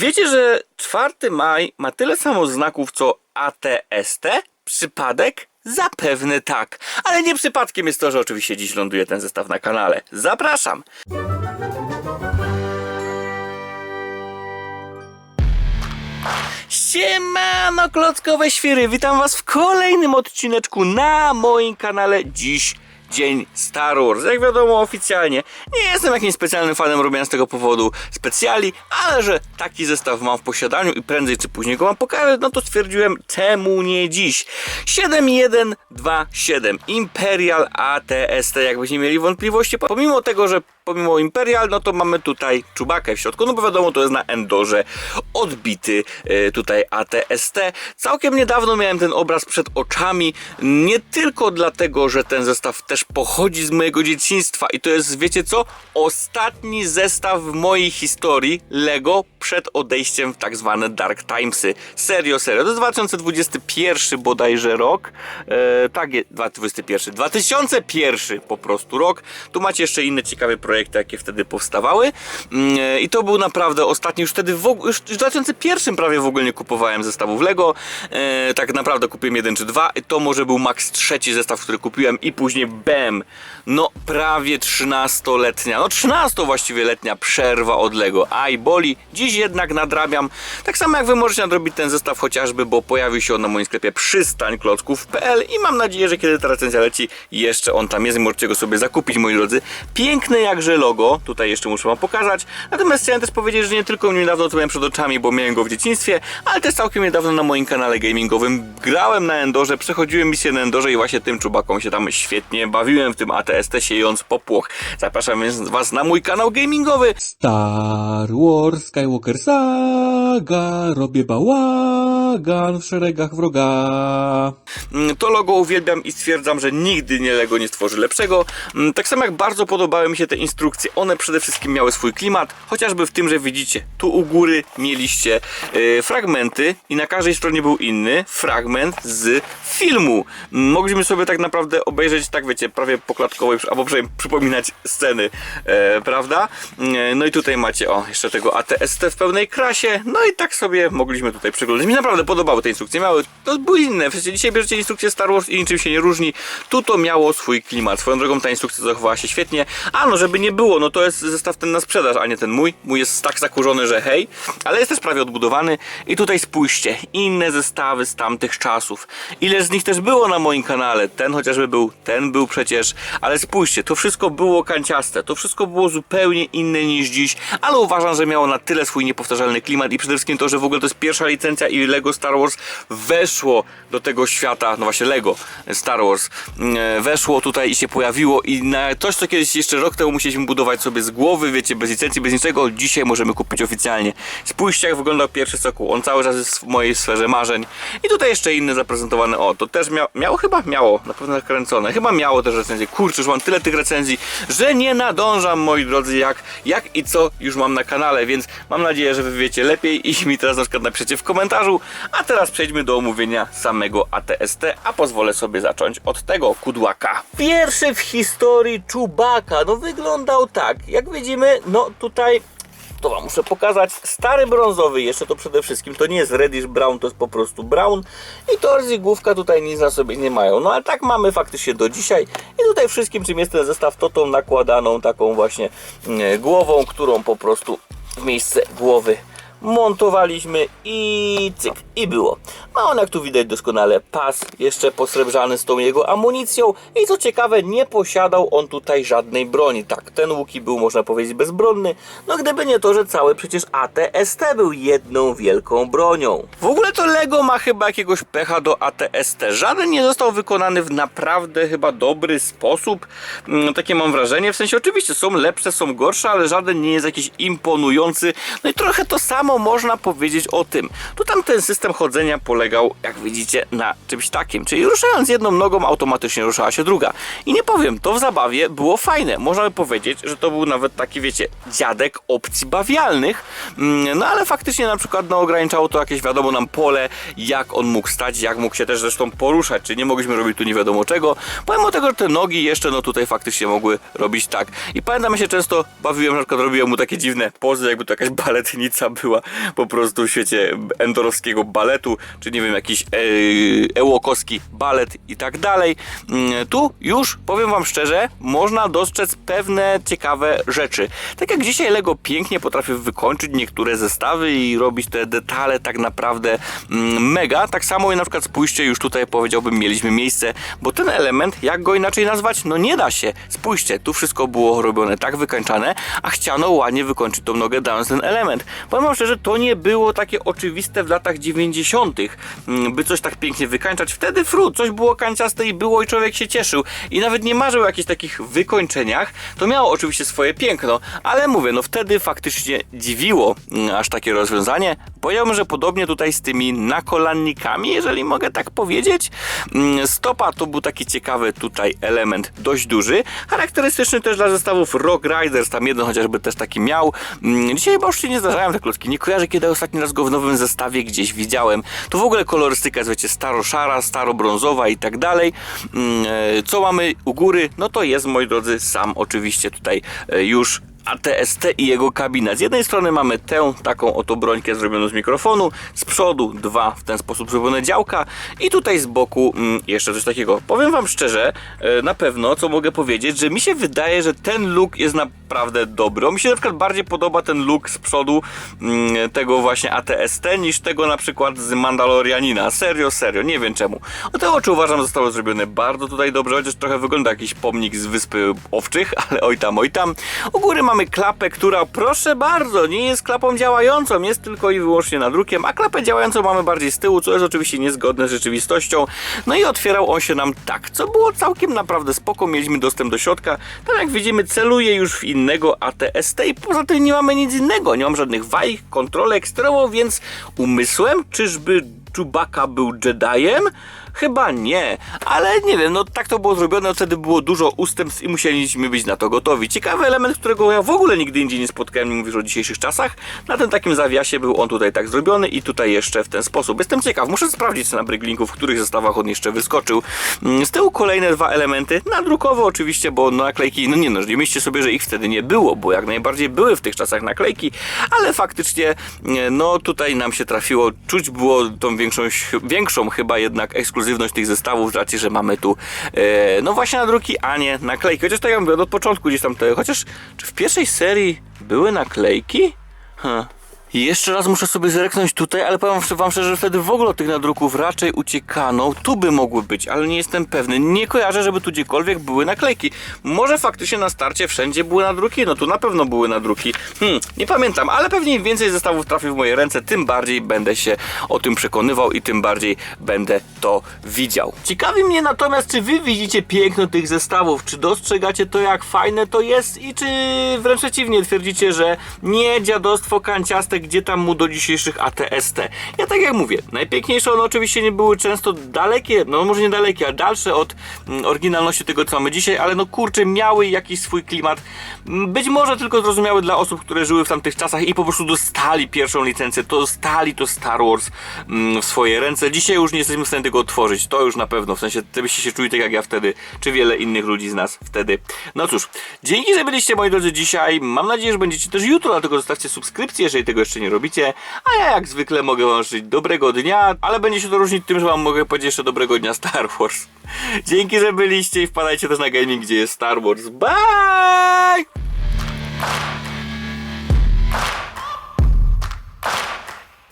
wiecie, że 4 maj ma tyle samo znaków co ATST? Przypadek? Zapewne tak. Ale nie przypadkiem jest to, że oczywiście dziś ląduje ten zestaw na kanale. Zapraszam! Siemano klockowe świry, witam was w kolejnym odcineczku na moim kanale dziś Dzień Star Wars. Jak wiadomo oficjalnie nie jestem jakimś specjalnym fanem robienia z tego powodu specjali, ale że taki zestaw mam w posiadaniu i prędzej czy później go mam pokazać, no to stwierdziłem czemu nie dziś. 7127 Imperial ATST, jakbyście mieli wątpliwości, pomimo tego, że pomimo Imperial, no to mamy tutaj czubakę w środku, no bo wiadomo, to jest na Endorze odbity e, tutaj ATST. Całkiem niedawno miałem ten obraz przed oczami, nie tylko dlatego, że ten zestaw też pochodzi z mojego dzieciństwa i to jest, wiecie co, ostatni zestaw w mojej historii Lego przed odejściem w tak zwane Dark Timesy. Serio, serio. To jest 2021 bodajże rok. E, tak, jest, 2021. 2001 po prostu rok. Tu macie jeszcze inne ciekawe projekty, jakie wtedy powstawały. Mm, I to był naprawdę ostatni. Już wtedy w, już w 2001 prawie w ogóle nie kupowałem zestawów Lego. E, tak naprawdę kupiłem jeden czy dwa. I to może był max trzeci zestaw, który kupiłem i później BEM. No prawie 13-letnia, no 13 właściwie letnia przerwa od Lego. Aj boli. Dziś jednak nadrabiam. Tak samo jak wy możecie nadrobić ten zestaw chociażby, bo pojawił się on na moim sklepie przystańklocków.pl i mam nadzieję, że kiedy ta recenzja leci, jeszcze on tam jest i możecie go sobie zakupić, moi drodzy. Piękne jakże logo, tutaj jeszcze muszę wam pokazać. Natomiast chciałem też powiedzieć, że nie tylko niedawno to miałem przed oczami, bo miałem go w dzieciństwie, ale też całkiem niedawno na moim kanale gamingowym grałem na Endorze, przechodziłem misję na Endorze i właśnie tym czubaką się tam świetnie bawiłem w tym ATST siejąc popłoch. Zapraszam więc was na mój kanał gamingowy. Star Wars Skywalker Saga, robię w szeregach wroga. Mm, To logo uwielbiam i stwierdzam, że nigdy nie Lego nie stworzy lepszego. Mm, Tak samo jak bardzo podobały mi się te instrukcje, one przede wszystkim miały swój klimat, chociażby w tym, że widzicie, tu u góry mieliście e, fragmenty i na każdej stronie był inny fragment z filmu. Mm, Mogliśmy sobie tak naprawdę obejrzeć, tak wiecie, prawie poklatkowo, i albo przynajmniej przypominać sceny, e, prawda? Mm, No i tutaj macie, o, jeszcze tego ATST w pełnej krasie, no i tak sobie mogliśmy tutaj przeglądać. Mi naprawdę podobały te instrukcje, miały, to były inne, sensie dzisiaj bierzecie instrukcję Star Wars i niczym się nie różni, tu to miało swój klimat, swoją drogą ta instrukcja zachowała się świetnie, a no żeby nie było, no to jest zestaw ten na sprzedaż, a nie ten mój, mój jest tak zakurzony, że hej, ale jest też prawie odbudowany. I tutaj spójrzcie, inne zestawy z tamtych czasów, ile z nich też było na moim kanale, ten chociażby był, ten był przecież, ale spójrzcie, to wszystko było kanciaste, to wszystko było zupełnie inne niż dziś, ale uważam, że miało na tyle swój niepowtarzalny klimat i przede wszystkim to, że w ogóle to jest pierwsza licencja i Lego Star Wars weszło do tego świata, no właśnie Lego Star Wars e, weszło tutaj i się pojawiło i na coś, co kiedyś jeszcze rok temu musieliśmy budować sobie z głowy, wiecie, bez licencji, bez niczego, dzisiaj możemy kupić oficjalnie. Spójrzcie jak wyglądał pierwszy soku, on cały czas jest w mojej sferze marzeń. I tutaj jeszcze inny zaprezentowany, o, to też mia miało, chyba miało, na pewno nakręcone, chyba miało też recenzję, kurczę, już mam tyle tych recenzji, że nie nadążam, moi drodzy, jak, jak i co już mam na kanale, więc mam nadzieję, że wy wiecie lepiej i mi teraz na przykład napiszecie w komentarzu, a teraz przejdźmy do omówienia samego ATST, a pozwolę sobie zacząć od tego kudłaka. Pierwszy w historii czubaka, no wyglądał tak, jak widzimy, no tutaj to wam muszę pokazać. Stary brązowy jeszcze to przede wszystkim. To nie jest reddish brown, to jest po prostu brown. I tors i główka tutaj nic na sobie nie mają. No ale tak mamy faktycznie do dzisiaj. I tutaj wszystkim czym jest ten zestaw, to tą nakładaną taką właśnie mm, głową, którą po prostu w miejsce głowy montowaliśmy i cyk, i było. Ma on, jak tu widać doskonale, pas jeszcze posrebrzany z tą jego amunicją i co ciekawe, nie posiadał on tutaj żadnej broni. Tak, ten łuki był, można powiedzieć, bezbronny, no gdyby nie to, że cały przecież ATST był jedną wielką bronią. W ogóle to Lego ma chyba jakiegoś pecha do ATST. Żaden nie został wykonany w naprawdę chyba dobry sposób. Mm, Takie mam wrażenie, w sensie oczywiście są lepsze, są gorsze, ale żaden nie jest jakiś imponujący. No i trochę to samo można powiedzieć o tym. Tu tam ten system chodzenia polegał, jak widzicie, na czymś takim. Czyli ruszając jedną nogą, automatycznie ruszała się druga. I nie powiem, to w zabawie było fajne. Można by powiedzieć, że to był nawet taki, wiecie, dziadek opcji bawialnych. Mm, No ale faktycznie na przykład no, ograniczało to jakieś, wiadomo, nam pole, jak on mógł stać, jak mógł się też zresztą poruszać. Czy nie mogliśmy robić tu nie wiadomo czego. Pomimo tego, że te nogi jeszcze, no tutaj faktycznie mogły robić tak. I pamiętam, się często bawiłem, na przykład robiłem mu takie dziwne pozy, jakby to jakaś baletnica była. Po prostu w świecie endorowskiego baletu, czy nie wiem, jakiś e, ełokowski balet i tak dalej. Mm, Tu już, powiem wam szczerze, można dostrzec pewne ciekawe rzeczy. Tak jak dzisiaj Lego pięknie potrafi wykończyć niektóre zestawy i robić te detale tak naprawdę mm, mega, tak samo i na przykład spójrzcie, już tutaj powiedziałbym, mieliśmy miejsce, bo ten element, jak go inaczej nazwać, no nie da się. Spójrzcie, tu wszystko było robione tak wykańczane, a chciano ładnie wykończyć tą nogę dając ten element. Powiem wam szczerze, to nie było takie oczywiste w latach 90., mm, by coś tak pięknie wykańczać. Wtedy fru, coś było kanciaste i było i człowiek się cieszył. I nawet nie marzył o jakichś takich wykończeniach. To miało oczywiście swoje piękno, ale mówię, no wtedy faktycznie dziwiło mm, aż takie rozwiązanie. Powiedziałbym, że podobnie tutaj z tymi nakolannikami, jeżeli mogę tak powiedzieć. Mm, Stopa to był taki ciekawy tutaj element, dość duży. Charakterystyczny też dla zestawów Rock Riders, tam jeden chociażby też taki miał. Dzisiaj chyba już się nie zdarzają te klocki. Kojarzę, kiedy ostatni raz go w nowym zestawie gdzieś widziałem. To w ogóle kolorystyka wiecie, staro-szara, staro-brązowa i tak dalej. Mm, e, Co mamy u góry? No to jest, moi drodzy, sam oczywiście tutaj e, już ATST i jego kabina. Z jednej strony mamy tę taką oto brońkę zrobioną z mikrofonu, z przodu dwa w ten sposób zrobione działka i tutaj z boku mm, jeszcze coś takiego. Powiem wam szczerze, e, na pewno, co mogę powiedzieć, że mi się wydaje, że ten look jest naprawdę dobry. Mi się na przykład bardziej podoba ten look z przodu mm, tego właśnie ATST niż tego na przykład z Mandalorianina. Serio, serio, nie wiem czemu. O te oczy uważam zostały zrobione bardzo tutaj dobrze, chociaż trochę wygląda jakiś pomnik z Wyspy Owczych, ale oj tam, oj tam. U góry mamy klapę, która proszę bardzo, nie jest klapą działającą, jest tylko i wyłącznie nadrukiem, a klapę działającą mamy bardziej z tyłu, co jest oczywiście niezgodne z rzeczywistością. No i otwierał on się nam tak, co było całkiem naprawdę spoko, mieliśmy dostęp do środka. Tam jak widzimy celuje już w innego ATST i poza tym nie mamy nic innego, nie mam żadnych waj, kontrolek, sterował, więc umysłem czyżby Chewbacca był Jediem? Chyba nie, ale nie wiem, no tak to było zrobione, wtedy było dużo ustępstw i musieliśmy być na to gotowi. Ciekawy element, którego ja w ogóle nigdy indziej nie spotkałem, nie mówisz o dzisiejszych czasach. Na tym takim zawiasie był on tutaj tak zrobiony i tutaj jeszcze w ten sposób. Jestem ciekaw, muszę sprawdzić na Bryglinku, w których zestawach on jeszcze wyskoczył. Mm, Z tyłu kolejne dwa elementy, nadrukowo oczywiście, bo naklejki, no nie no, nie myślcie sobie, że ich wtedy nie było, bo jak najbardziej były w tych czasach naklejki, ale faktycznie, nie, no tutaj nam się trafiło, czuć było tą większą, większą chyba jednak ekskluzywność tych zestawów, z racji, że mamy tu e, no właśnie nadruki, a nie naklejki. Chociaż tak jak mówię, od początku gdzieś tam te, chociaż czy w pierwszej serii były naklejki? Huh. Jeszcze raz muszę sobie zerknąć tutaj, ale powiem wam szczerze, że wtedy w ogóle tych nadruków raczej uciekano. Tu by mogły być, ale nie jestem pewny. Nie kojarzę, żeby tu gdziekolwiek były naklejki. Może faktycznie na starcie wszędzie były nadruki? No tu na pewno były nadruki. Hmm, nie pamiętam, ale pewnie im więcej zestawów trafi w moje ręce, tym bardziej będę się o tym przekonywał i tym bardziej będę to widział. Ciekawi mnie natomiast, czy wy widzicie piękno tych zestawów? Czy dostrzegacie to, jak fajne to jest? I czy wręcz przeciwnie twierdzicie, że nie dziadostwo kanciaste, gdzie tam mu do dzisiejszych ATST? Ja tak jak mówię, najpiękniejsze one oczywiście nie były często dalekie, no może nie dalekie, a dalsze od mm, oryginalności tego, co mamy dzisiaj, ale no kurczę, miały jakiś swój klimat. Mm, Być może tylko zrozumiały dla osób, które żyły w tamtych czasach i po prostu dostali pierwszą licencję, to dostali to Star Wars mm, w swoje ręce. Dzisiaj już nie jesteśmy w stanie tego otworzyć, to już na pewno, w sensie byście się czuli tak jak ja wtedy, czy wiele innych ludzi z nas wtedy. No cóż, dzięki, że byliście moi drodzy dzisiaj, mam nadzieję, że będziecie też jutro, dlatego zostawcie subskrypcję, jeżeli tego jeszcze nie robicie, a ja jak zwykle mogę wam życzyć dobrego dnia, ale będzie się to różnić tym, że wam mogę powiedzieć jeszcze dobrego dnia Star Wars. Dzięki, że byliście i wpadajcie też na gaming, gdzie jest Star Wars. Bye!